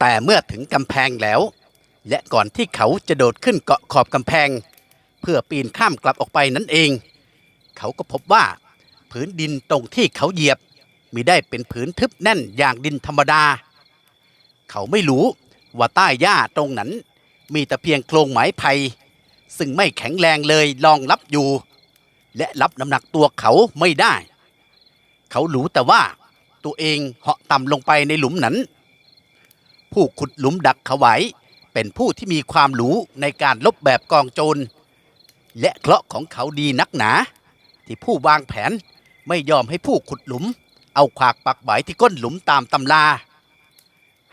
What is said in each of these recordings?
แต่เมื่อถึงกำแพงแล้ว และก่อนที่เขาจะโดดขึ้นเกาะขอบกำแพง เพื่อปีนข้ามกลับออกไปนั่นเอง เขาก็พบว่าผืนดินตรงที่เขาเหยียบมิได้เป็นผืนทึบแน่นอย่างดินธรรมดา เขาไม่รู้ว่าใต้หญ้าตรงนั้น มีแต่เพียงโครงไม้ไผ่ซึ่งไม่แข็งแรงเลยรองรับอยู่ และรับน้ำหนักตัวเขาไม่ได้ เขารู้แต่ว่าตัวเองเหาะต่ำลงไปในหลุมนั้น ผู้ขุดหลุมดักเขาไว้ เป็นผู้ที่มีความรู้ในการลบแบบกองโจร และเคราะห์ของเขาดีนักหนา ที่ผู้วางแผนไม่ยอมให้ผู้ขุดหลุม เอาขวากปักไว้ที่ก้นหลุมตามตำรา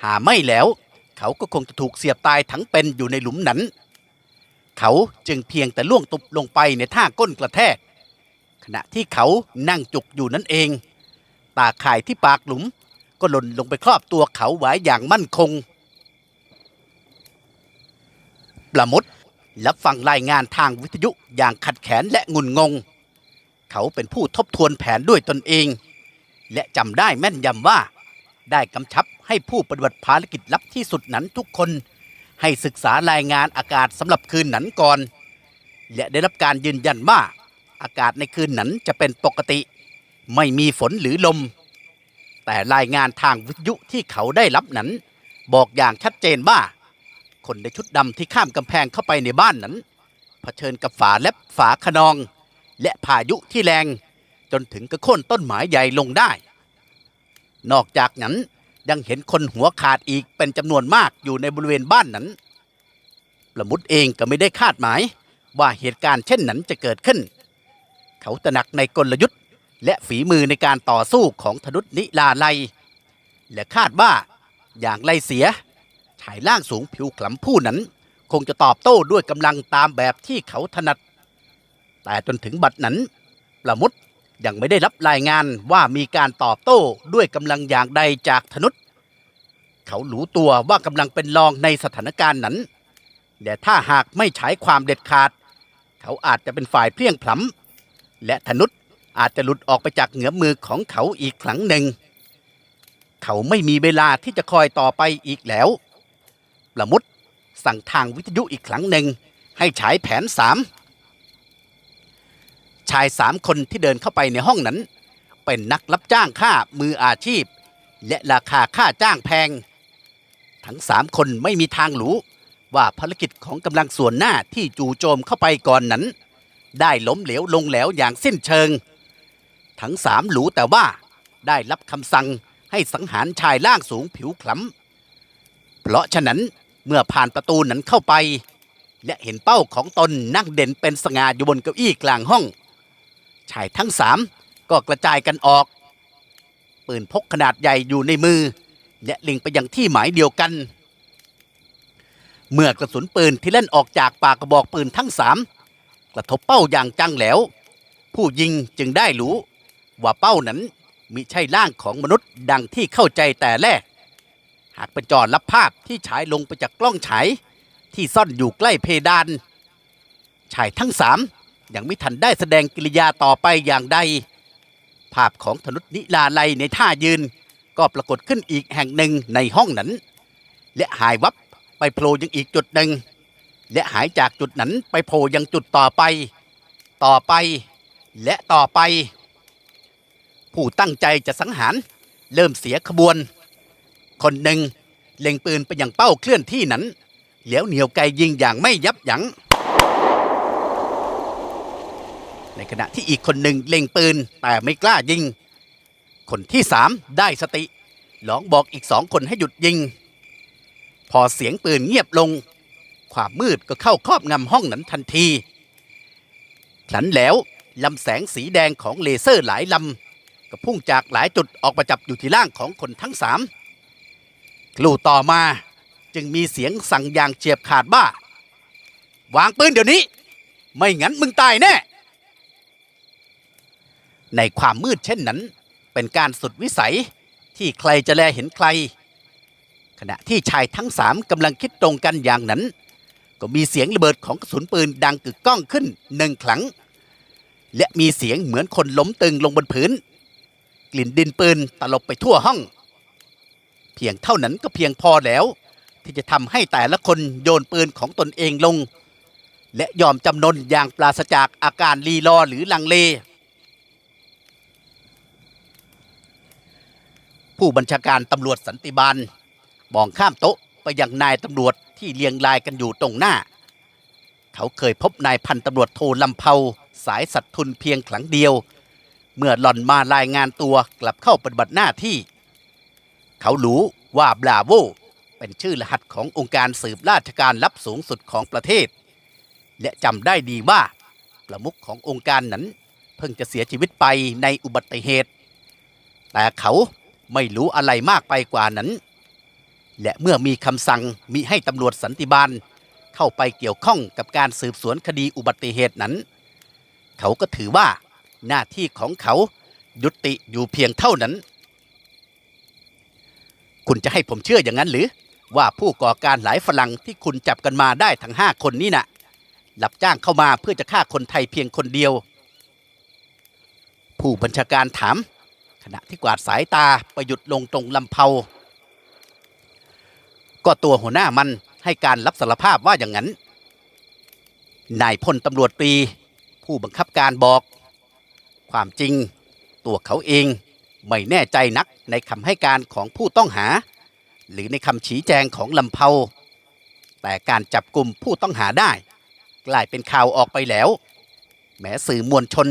หาไม่แล้ว เขาก็คงจะถูกเสียบตายทั้งเป็นอยู่ในหลุมนั้น เขาจึงเพียงแต่ล่วงตุบลงไปในท่าก้นกระแทก ขณะที่เขานั่งจุกอยู่นั่นเอง ตาข่ายที่ปากหลุม ก็หล่นลงไปครอบตัวเขาไว้อย่างมั่นคงประมดรับฟังรายงานทางวิทยุอย่างขัดแขนและงุนงง เขาเป็นผู้ทบทวนแผนด้วยตนเอง และจำได้แม่นยำว่า ได้กำชับให้ผู้ปฏิบัติภารกิจลับที่สุดนั้นทุกคน ให้ศึกษารายงานอากาศสำหรับคืนนั้นก่อน และได้รับการยืนยันว่า อากาศในคืนนั้นจะเป็นปกติ ไม่มีฝนหรือลม แต่รายงานทางวิทยุที่เขาได้รับนั้น บอกอย่างชัดเจนว่า คนในชุดดำที่ข้ามกำแพงเข้าไปในบ้านนั้นเผชิญกับฝาและฝาขนอง และพายุที่แรงจนถึงกระโค่นต้นไม้ใหญ่ลงได้ นอกจากนั้นยังเห็นคนหัวขาดอีกเป็นจำนวนมากอยู่ในบริเวณบ้านนั้น ประมุดเองก็ไม่ได้คาดหมายว่าเหตุการณ์เช่นนั้นจะเกิดขึ้น เขาตระหนักในกลยุทธ์ และฝีมือในการต่อสู้ของธนุษนิลาไลและคาดว่าอย่างไรเสีย ชายล่างสูงผิวขลำผู้นั้น คงจะตอบโต้ด้วยกำลังตามแบบที่เขาถนัด แต่จนถึงบัดนั้นประมุดยังไม่ได้รับรายงานว่ามีการตอบโต้ด้วยกำลังอย่างใดจากธนุษเขารู้ตัวว่ากำลังเป็นรองในสถานการณ์นั้นและถ้าหากไม่ใช้ความเด็ดขาด เขาอาจจะเป็นฝ่ายเพลียงพล้ำและธนุษ อาจจะหลุดออกไปจากเหงือมือของเขาอีกครั้งหนึ่ง เขาไม่มีเวลาที่จะคอยต่อไปอีกแล้วประมุดสั่งทางวิทยุอีกครั้งหนึ่ง ให้ฉายแผนสามชายสามคนที่เดินเข้าไปในห้องนั้น เป็นนักรับจ้างค่ามืออาชีพ และราคาค่าจ้างแพง ทั้งสามคนไม่มีทางรู้ว่าภารกิจของกำลังส่วนหน้าที่จู่โจมเข้าไปก่อนนั้น ได้ล้มเหลวลงแล้วอย่างสิ้นเชิง ทั้งสามรู้แต่ว่าได้รับคำสั่งให้สังหารชายล่างสูงผิวคล้ำเพราะฉะนั้นเมื่อผ่านประตูนั้นเข้าไป และเห็นเป้าของตนนั่งเด่นเป็นสง่าอยู่บนเก้าอี้กลางห้อง ชายทั้งสามก็กระจายกันออก ปืนพกขนาดใหญ่อยู่ในมือ และล็งไปยังที่หมายเดียวกัน เมื่อกระสุนปืนที่เล่นออกจากปากกระบอกปืนทั้งสามกระทบเป้าอย่างจังแล้ว ผู้ยิงจึงได้รู้ ว่าเป้านั้นมิใช่ร่างของมนุษย์ดังที่เข้าใจแต่แรก หากเป็นจอรับภาพที่ฉายลงไปจากกล้องฉายที่ซ่อนอยู่ใกล้เพดาน ชายทั้งสามยังไม่ทันได้แสดงกิริยาต่อไปอย่างใด ภาพของธนุษนิลาไลในท่ายืน ก็ปรากฏขึ้นอีกแห่งหนึ่งในห้องนั้น และหายวับไปโผล่ยังอีกจุดหนึ่ง และหายจากจุดนั้นไปโผล่ยังจุดต่อไป ต่อไป และต่อไป ผู้ตั้งใจจะสังหาร เริ่มเสียขบวน คนหนึ่งเล็งปืนไปยังเป้าเคลื่อนที่นั้นแล้วเหนียวไกยิงอย่างไม่ยับยัง้ง ในขณะที่อีกคนหนึ่งเล็งปืนแต่ไม่กล้ายิง คนที่สามได้สติหลองบอกอีกสองคนให้หยุดยิง พอเสียงปืนเงียบลง ความมืดก็เข้าครอบงำห้องนั้นทันทีคลันแล้วลำแสงสีแดงของเลเซอร์หลายลำ ก็พุ่งจากหลายจุดออกมาจับอยู่ที่ล่างของคนทั้งสามคลู่ต่อมาจึงมีเสียงสั่งอย่างเฉียบขาดว่าวางปืนเดี๋ยวนี้ ไม่งั้นมึงตายแน่ ในความมืดเช่นนั้น เป็นการสุดวิสัยที่ใครจะแลเห็นใคร ขณะที่ชายทั้งสามกำลังคิดตรงกันอย่างนั้น ก็มีเสียงระเบิดของกระสุนปืนดังกึกก้องขึ้นหนึ่งครั้ง และมีเสียงเหมือนคนล้มตึงลงบนพื้น กลิ่นดินปืนตลบไปทั่วห้อง เพียงเท่านั้นก็เพียงพอแล้ว ที่จะทำให้แต่ละคนโยนปืนของตนเองลง และยอมจำนนอย่างปราศจากอาการลีลอหรือลังเล ผู้บัญชาการตำรวจสันติบาลมองข้ามโต๊ะไปยังนายตำรวจที่เรียงรายกันอยู่ตรงหน้า เขาเคยพบนายพันตำรวจโทลำเภาสายสัตว์ทุนเพียงครั้งเดียว เมื่อหล่อนมารายงานตัวกลับเข้าปฏิบัติหน้าที่ เขารู้ว่าบราโวเป็นชื่อรหัสขององค์การสืบราชการลับสูงสุดของประเทศ และจำได้ดีว่าประมุขขององค์การนั้น เพิ่งจะเสียชีวิตไปในอุบัติเหตุ แต่เขาไม่รู้อะไรมากไปกว่านั้น และเมื่อมีคำสั่งมิให้ตำรวจสันติบาลเข้าไปเกี่ยวข้องกับการสืบสวนคดีอุบัติเหตุนั้น เขาก็ถือว่า หน้าที่ของเขายุติอยู่เพียงเท่านั้น คุณจะให้ผมเชื่ออย่างนั้นหรือ ว่าผู้ก่อการหลายฝรั่งที่คุณจับกันมาได้ทั้งห้าคนนี้นะ่ะหลับจ้างเข้ามาเพื่อจะฆ่าคนไทยเพียงคนเดียว ผู้บัญชาการถาม ขณะที่กวาดสายตาไปหยุดลงตรงลำเพาก็ตัวหัวหน้ามันให้การรับสารภาพว่าอย่างนั้น นายพลตำรวจตรีผู้บังคับการบอก ความจริง ตัวเขาเองไม่แน่ใจนักในคำให้การของผู้ต้องหา หรือในคำชี้แจงของลำเพาแต่การจับกลุ่มผู้ต้องหาได้ กลายเป็นข่าวออกไปแล้ว แม้สื่อมวลชน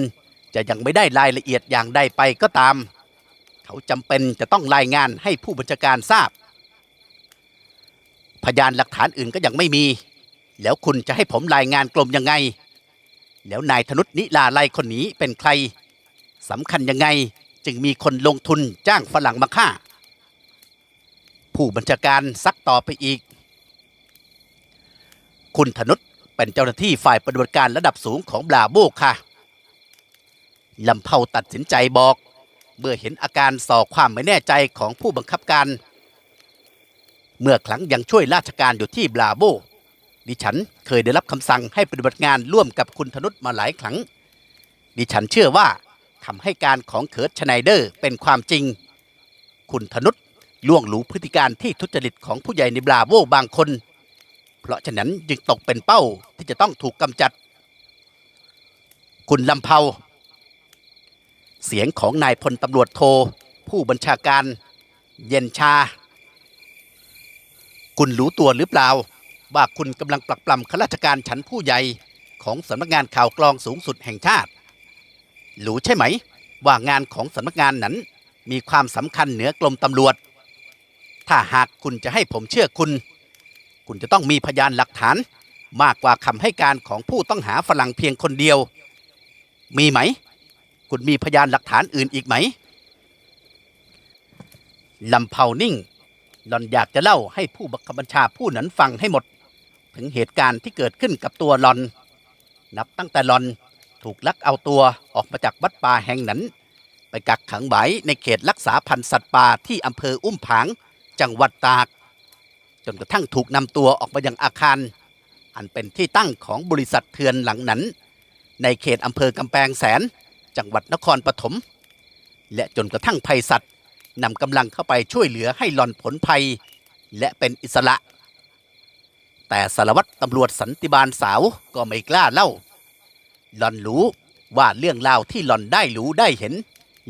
จะยังไม่ได้รายละเอียดอย่างใดไปก็ตาม เขาจำเป็นจะต้องรายงานให้ผู้บัญชาการทราบ พยานหลักฐานอื่นก็ยังไม่มี แล้วคุณจะให้ผมรายงานกลมยังไง แล้วนายธนุษนิลาไลคนนี้เป็นใคร สำคัญยังไงจึงมีคนลงทุนจ้างฝรั่งมาฆ่า ผู้บัญชาการซักต่อไปอีก คุณธนุษเป็นเจ้าหน้าที่ฝ่ายปฏิบัติการระดับสูงของบลาโบค่ะลำเผาตัดสินใจบอก เมื่อเห็นอาการส่อความไม่แน่ใจของผู้บังคับการ เมื่อครั้งยังช่วยราชการอยู่ที่บลาโบ ดิฉันเคยได้รับคำสั่งให้ปฏิบัติงานร่วมกับคุณธนุษมาหลายครั้ง ดิฉันเชื่อว่า คำให้การของเคิร์ตชไนเดอร์เป็นความจริง คุณธนุษล่วงรู้พฤติการที่ทุจริตของผู้ใหญ่ในบราโวบางคน เพราะฉะนั้นจึงตกเป็นเป้าที่จะต้องถูกกำจัด คุณลำเภาเสียงของนายพลตำรวจโท ผู้บัญชาการ เย็นชา คุณรู้ตัวหรือเปล่า ว่าคุณกำลังปลักปลำข้าราชการชั้นผู้ใหญ่ของสำนักงานข่าวกรองสูงสุดแห่งชาติ รู้ใช่ไหม ว่างานของสำนักงานนั้น มีความสำคัญเหนือกรมตำรวจ ถ้าหากคุณจะให้ผมเชื่อคุณ คุณจะต้องมีพยานหลักฐาน มากกว่าคำให้การของผู้ต้องหาฝรั่งเพียงคนเดียว มีไหม คุณมีพยานหลักฐานอื่นอีกไหมลำเผานิ่ง หลอนอยากจะเล่าให้ผู้บังคับบัญชาผู้นั้นฟังให้หมด ถึงเหตุการณ์ที่เกิดขึ้นกับตัวหลอน นับตั้งแต่หลอน ถูกลักเอาตัวออกมาจากวัดป่าแห่งนั้น ไปกักขังไว้ในเขตรักษาพันธุ์สัตว์ป่าที่อำเภออุ้มผาง จังหวัดตาก จนกระทั่งถูกนำตัวออกมายังอาคาร อันเป็นที่ตั้งของบริษัทเถื่อนหลังนั้น ในเขตอำเภอกำแพงแสน จังหวัดนครปฐมและจนกระทั่งภัยสัตว์นำกำลังเข้าไปช่วยเหลือให้หลอนผลภัย และเป็นอิสระ แต่สารวัตรตำรวจสันติบาลสาวก็ไม่กล้าเล่า หลอนรู้ว่าเรื่องราวที่หลอนได้รู้ได้เห็น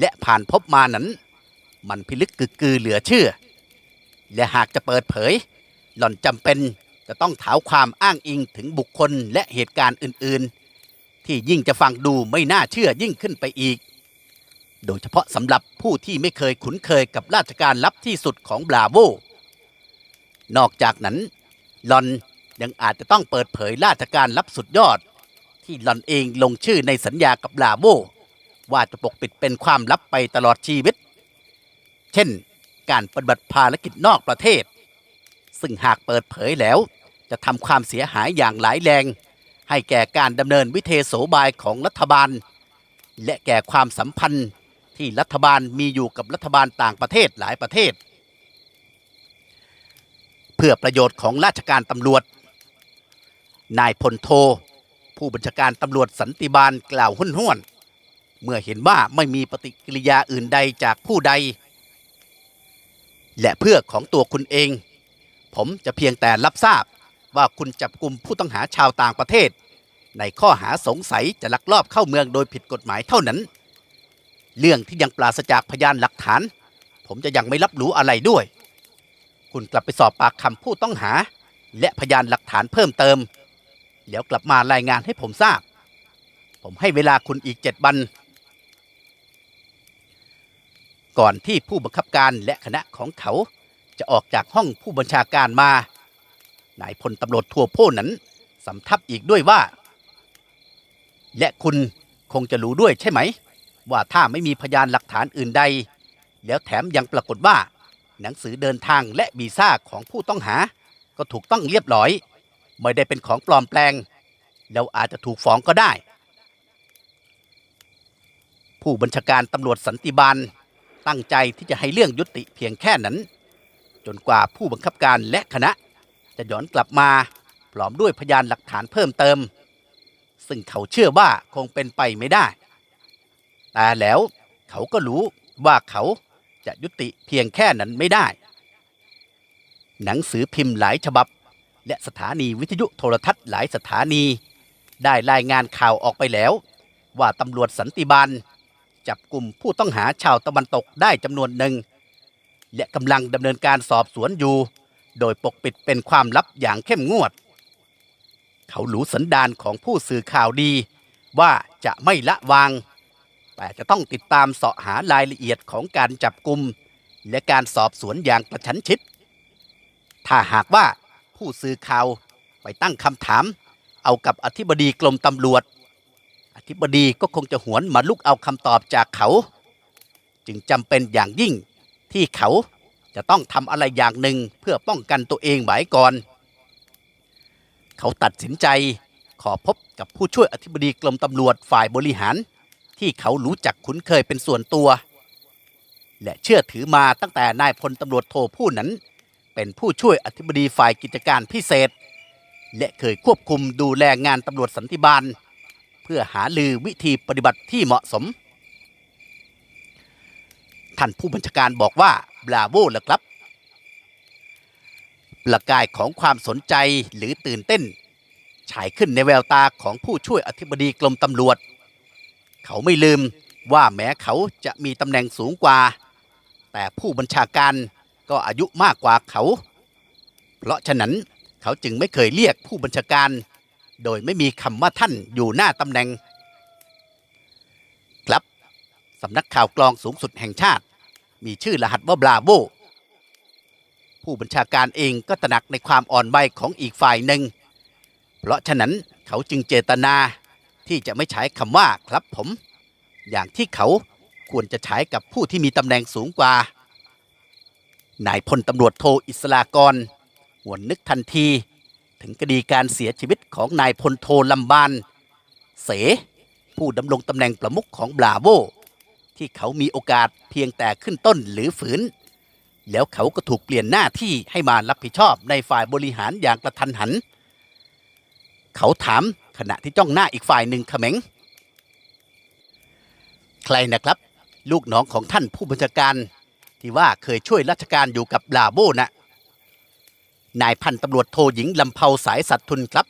และผ่านพบมานั้น มันพิลึกกึกกือเหลือเชื่อ และหากจะเปิดเผย หล่อนจำเป็นจะต้องถาวความอ้างอิงถึงบุคคลและเหตุการณ์อื่น ๆ ที่ยิ่งจะฟังดูไม่น่าเชื่อยิ่งขึ้นไปอีก โดยเฉพาะสำหรับผู้ที่ไม่เคยคุ้นเคยกับราชการลับที่สุดของบราโวนอกจากนั้นหลอนยังอาจจะต้องเปิดเผยราชการลับสุดยอด ที่หลอนเองลงชื่อในสัญญากับบราโวว่าจะปกปิดเป็นความลับไปตลอดชีวิต เช่น การปฏิบัติภารกิจนอกประเทศ ซึ่งหากเปิดเผยแล้ว จะทำความเสียหายอย่างหลายแรง ให้แก่การดำเนินวิเทโสบายของรัฐบาล และแก่ความสัมพันธ์ที่รัฐบาลมีอยู่กับรัฐบาลต่างประเทศหลายประเทศ เพื่อประโยชน์ของราชการตำรวจ นายพลโท ผู้บัญชาการตำรวจสันติบาลกล่าวห้นห้วน เมื่อเห็นว่าไม่มีปฏิกิริยาอื่นใดจากผู้ใด และเพื่อของตัวคุณเอง ผมจะเพียงแต่รับทราบว่าคุณจับกลุ่มผู้ต้องหาชาวต่างประเทศ ในข้อหาสงสัยจะลักลอบเข้าเมืองโดยผิดกฎหมายเท่านั้น เรื่องที่ยังปราศจากพยานหลักฐาน ผมจะยังไม่รับรู้อะไรด้วย คุณกลับไปสอบปากคำผู้ต้องหา และพยานหลักฐานเพิ่มเติม แล้วกลับมารายงานให้ผมทราบ ผมให้เวลาคุณอีกเจ็ดวัน ก่อนที่ผู้บังคับการและคณะของเขาจะออกจากห้องผู้บัญชาการมา นายพลตำรวจทัวโพนั้นสำทับอีกด้วยว่า และคุณคงจะรู้ด้วยใช่ไหม ว่าถ้าไม่มีพยานหลักฐานอื่นใด แล้วแถมยังปรากฏว่า หนังสือเดินทางและวีซ่าของผู้ต้องหา ก็ถูกต้องเรียบร้อย ไม่ได้เป็นของปลอมแปลง แล้วอาจจะถูกฟ้องก็ได้ ผู้บัญชาการตำรวจสันติบาลตั้งใจที่จะให้เรื่องยุติเพียงแค่นั้น จนกว่าผู้บังคับการและคณะ จะย้อนกลับมาพร้อมด้วยพยานหลักฐานเพิ่มเติม ซึ่งเขาเชื่อว่าคงเป็นไปไม่ได้ แต่แล้วเขาก็รู้ว่าเขาจะยุติเพียงแค่นั้นไม่ได้ หนังสือพิมพ์หลายฉบับ และสถานีวิทยุโทรทัศน์หลายสถานี ได้รายงานข่าวออกไปแล้ว ว่าตำรวจสันติบาลจับกลุ่มผู้ต้องหาชาวตะวันตกได้จำนวนหนึ่ง และกำลังดำเนินการสอบสวนอยู่ โดยปกปิดเป็นความลับอย่างเข้มงวด เขารู้สันดานของผู้สื่อข่าวดี ว่าจะไม่ละวาง แต่จะต้องติดตามเสาะหารายละเอียดของการจับกลุ่มและการสอบสวนอย่างกระชันชิด ถ้าหากว่า ผู้สื่อข่าวไปตั้งคำถาม เอากับอธิบดีกรมตำรวจ อธิบดีก็คงจะหวนมาลุกเอาคำตอบจากเขา จึงจำเป็นอย่างยิ่งที่เขาจะต้องทำอะไรอย่างหนึ่งเพื่อป้องกันตัวเองไว้ก่อน เขาตัดสินใจขอพบกับผู้ช่วยอธิบดีกรมตำรวจฝ่ายบริหาร ที่เขารู้จักคุ้นเคยเป็นส่วนตัว และเชื่อถือมาตั้งแต่นายพลตำรวจโทผู้นั้น เป็นผู้ช่วยอธิบดีฝ่ายกิจการพิเศษ และเคยควบคุมดูแลงานตำรวจสันติบาล เพื่อหาลือวิธีปฏิบัติที่เหมาะสม ท่านผู้บัญชาการบอกว่าบราโวเหรอครับ ประกายของความสนใจหรือตื่นเต้น ฉายขึ้นในแววตาของผู้ช่วยอธิบดีกรมตำรวจ เขาไม่ลืมว่าแม้เขาจะมีตำแหน่งสูงกว่า แต่ผู้บัญชาการ ก็อายุมากกว่าเขา เพราะฉะนั้นเขาจึงไม่เคยเรียกผู้บัญชาการ โดยไม่มีคำว่าท่านอยู่หน้าตำแหน่ง ครับสำนักข่าวกลองสูงสุดแห่งชาติ มีชื่อรหัสว่าบราโวผู้บัญชาการเองก็ตระหนักในความอ่อนไหวของอีกฝ่ายหนึ่ง เพราะฉะนั้นเขาจึงเจตนาที่จะไม่ใช้คำว่าครับผม อย่างที่เขาควรจะใช้กับผู้ที่มีตำแหน่งสูงกว่า นายพลตำรวจโทอิสลากรหวนนึกทันที ถึงคดีการเสียชีวิตของนายพลโทลำบาน เส ผู้ดำรงตำแหน่งประมุขของบราโวที่เขามีโอกาสเพียงแต่ขึ้นต้นหรือฝืน แล้วเขาก็ถูกเปลี่ยนหน้าที่ให้มารับผิดชอบในฝ่ายบริหารอย่างกระทันหัน เขาถามขณะที่จ้องหน้าอีกฝ่ายหนึ่งเขม็ง ใครนะครับ ลูกน้องของท่านผู้บัญชาการ ที่ว่าเคยช่วยราชการอยู่กับบราโวนะนายพันตำรวจโทหญิงลำเภาสายสัตว์ทุนครับ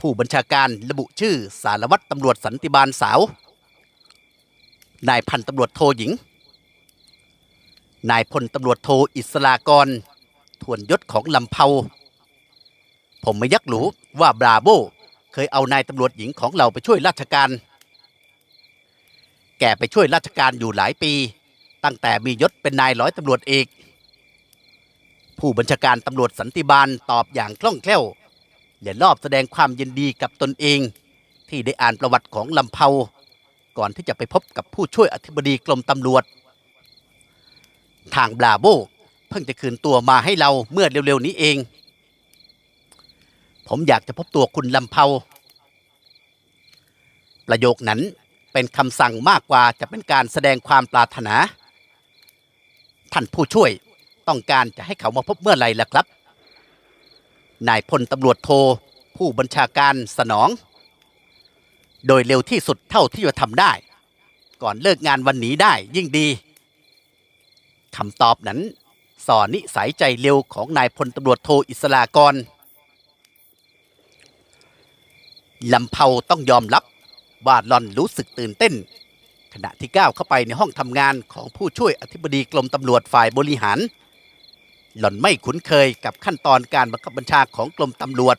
ผู้บัญชาการระบุชื่อสารวัตรตำรวจสันติบาลสาว นายพันตำรวจโทหญิง นายพลตำรวจโทอิสลากรทวนยศของลำเภา ผมไม่ยักหรูว่าบราโวเคยเอานายตำรวจหญิงของเราไปช่วยราชการ แกไปช่วยราชการอยู่หลายปี ตั้งแต่มียศเป็นนายร้อยตำรวจเอกผู้บัญชาการตำรวจสันติบาลตอบอย่างคล่องแคล่วและรอบแสดงความยินดีกับตนเอง ที่ได้อ่านประวัติของลำเภาก่อนที่จะไปพบกับผู้ช่วยอธิบดีกรมตำรวจ ทางบราโวเพิ่งจะคืนตัวมาให้เราเมื่อเร็วๆนี้เอง ผมอยากจะพบตัวคุณลำเภาประโยคนั้นเป็นคำสั่งมากกว่าจะเป็นการแสดงความปรารถนา ท่านผู้ช่วยต้องการจะให้เขามาพบเมื่อไหร่ล่ะครับ นายพลตำรวจโทผู้บัญชาการสนอง โดยเร็วที่สุดเท่าที่จะทำได้ ก่อนเลิกงานวันนี้ได้ยิ่งดีคำตอบนั้นสอนนิสัยใจเร็วของนายพลตำรวจโทอิสลากรลำเพาต้องยอมรับว่าหลอนรู้สึกตื่นเต้น ขณะที่ก้าวเข้าไปในห้องทำงานของผู้ช่วยอธิบดีกรมตำรวจฝ่ายบริหาร หล่อนไม่คุ้นเคยกับขั้นตอนการบังคับบัญชาของกรมตำรวจ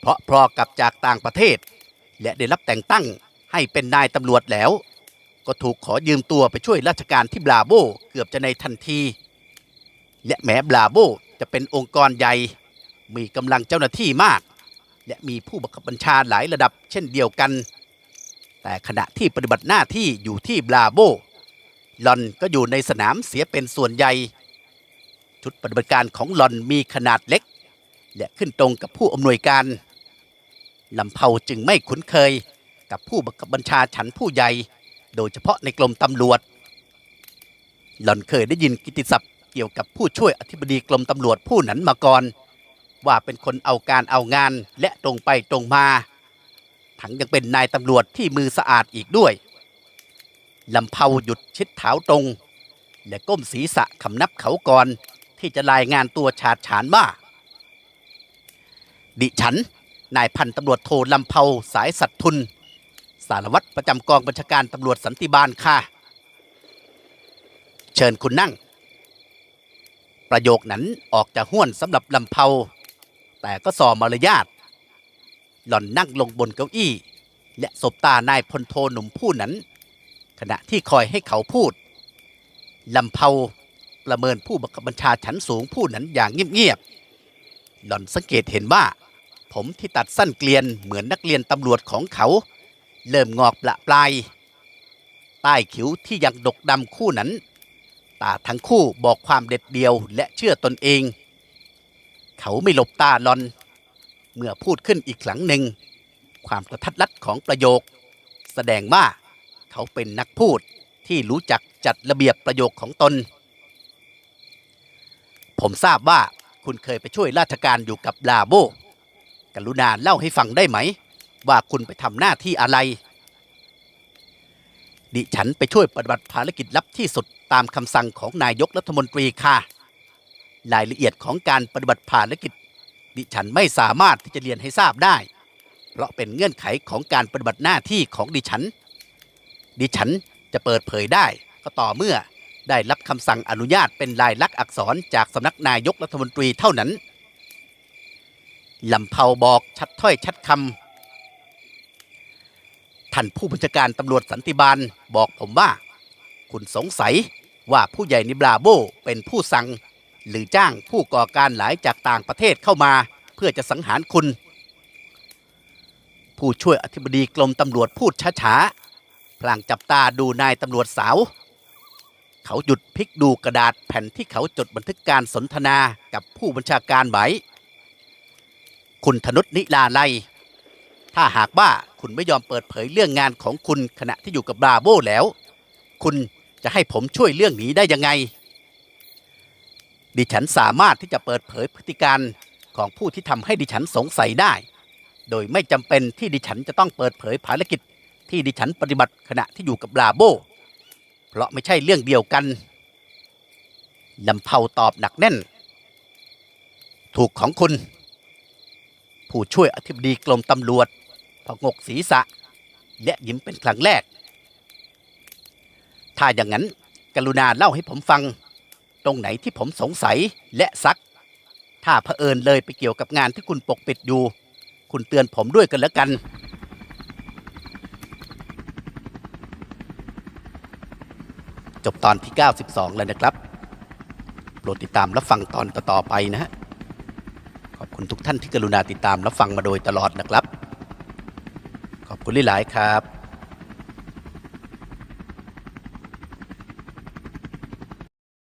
เพราะพอกลับจากต่างประเทศ และได้รับแต่งตั้งให้เป็นนายตำรวจแล้ว ก็ถูกขอยืมตัวไปช่วยราชการที่บราโบเกือบจะในทันที และแม้บราโบจะเป็นองค์กรใหญ่ มีกำลังเจ้าหน้าที่มาก และมีผู้บังคับบัญชาหลายระดับเช่นเดียวกัน แต่ขณะที่ปฏิบัติหน้าที่อยู่ที่บราโบหลอนก็อยู่ในสนามเสียเป็นส่วนใหญ่ ชุดปฏิบัติการของหลอนมีขนาดเล็ก และขึ้นตรงกับผู้อำนวยการลำเพาจึงไม่คุ้นเคยกับผู้บังคับบัญชาฉันผู้ใหญ่ โดยเฉพาะในกรมตำรวจ หล่อนเคยได้ยินกิตติศัพท์เกี่ยวกับผู้ช่วยอธิบดีกรมตำรวจผู้นั้นมาก่อน ว่าเป็นคนเอาการเอางานและตรงไปตรงมา ทั้งยังเป็นนายตำรวจที่มือสะอาดอีกด้วยลำเพาหยุดชิดเท้าตรง และก้มศีรษะคำนับเขาก่อนที่จะรายงานตัวฉาดฉานว่าดิฉัน นายพันตำรวจโทลำเพาสายสัตทุน สารวัตรประจำกองบัญชาการตำรวจสันติบาลค่ะ เชิญคุณนั่ง ประโยคนั้นออกจะห้วนสำหรับลำเพาแต่ก็สอมารยาท หล่อนนั่งลงบนเก้าอี้ และสบตานายพลโทหนุ่มผู้นั้น ขณะที่คอยให้เขาพูดลำเพาประเมินผู้บังคับบัญชาชั้นสูงผู้นั้นอย่างเงียบๆ หล่อนสังเกตเห็นว่า ผมที่ตัดสั้นเกลียนเหมือนนักเรียนตำรวจของเขา เริ่มงอกประปลาย ใต้คิ้วที่ยังดกดำคู่นั้น ตาทั้งคู่บอกความเด็ดเดียวและเชื่อตนเอง เขาไม่หลบตาหลอน เมื่อพูดขึ้นอีกครั้งหนึ่ง ความกระทัดรัดของประโยค แสดงว่าเขาเป็นนักพูดที่รู้จักจัดระเบียบประโยคของตน ผมทราบว่าคุณเคยไปช่วยราชการอยู่กับลาโบ กรุณาเล่าให้ฟังได้ไหม ว่าคุณไปทำหน้าที่อะไร ดิฉันไปช่วยปฏิบัติภารกิจลับที่สุดตามคำสั่งของนายกรัฐมนตรีค่ะ รายละเอียดของการปฏิบัติภารกิจ ดิฉันไม่สามารถที่จะเรียนให้ทราบได้ เพราะเป็นเงื่อนไขของการปฏิบัติหน้าที่ของดิฉัน ดิฉันจะเปิดเผยได้ก็ต่อเมื่อได้รับคำสั่งอนุญาตเป็นลายลักษณ์อักษรจากสำนักนายกรัฐมนตรีเท่านั้นลำเผาบอกชัดถ้อยชัดคำท่านผู้บัญชาการตำรวจสันติบาลบอกผมว่า คุณสงสัยว่าผู้ใหญ่ในบราโบเป็นผู้สั่ง หรือจ้างผู้ก่อการหลายจากต่างประเทศเข้ามา เพื่อจะสังหารคุณ ผู้ช่วยอธิบดีกรมตำรวจพูดช้าๆพลางจับตาดูนายตำรวจสาว เขาหยุดพลิกดูกระดาษแผ่นที่เขาจดบันทึกการสนทนากับผู้บัญชาการไว้คุณธนุษนิลาไลยถ้าหากว่าคุณไม่ยอมเปิดเผยเรื่องงานของคุณขณะที่อยู่กับบราโบแล้ว คุณจะให้ผมช่วยเรื่องนี้ได้ยังไง ดิฉันสามารถที่จะเปิดเผยพฤติการของผู้ที่ทำให้ดิฉันสงสัยได้ โดยไม่จำเป็นที่ดิฉันจะต้องเปิดเผยภารกิจ ที่ดิฉันปฏิบัติขณะที่อยู่กับบราโบ เพราะไม่ใช่เรื่องเดียวกันลำเผาตอบหนักแน่น ถูกของคุณ ผู้ช่วยอธิบดีกรมตำรวจพงกศีรษะ และยิ้มเป็นครั้งแรก ถ้าอย่างนั้นกรุณาเล่าให้ผมฟัง ตรงไหนที่ผมสงสัยและซัก ถ้าเผอิญเลยไปเกี่ยวกับงานที่คุณปกปิดอยู่ คุณเตือนผมด้วยกันแล้วกัน จบตอนที่ 92 แล้วนะครับ โปรดติดตามรับฟังตอนต่อๆไปนะฮะ ขอบคุณทุกท่านที่กรุณาติดตามรับฟังมาโดยตลอดนะครับ ขอบคุณหลายๆครับ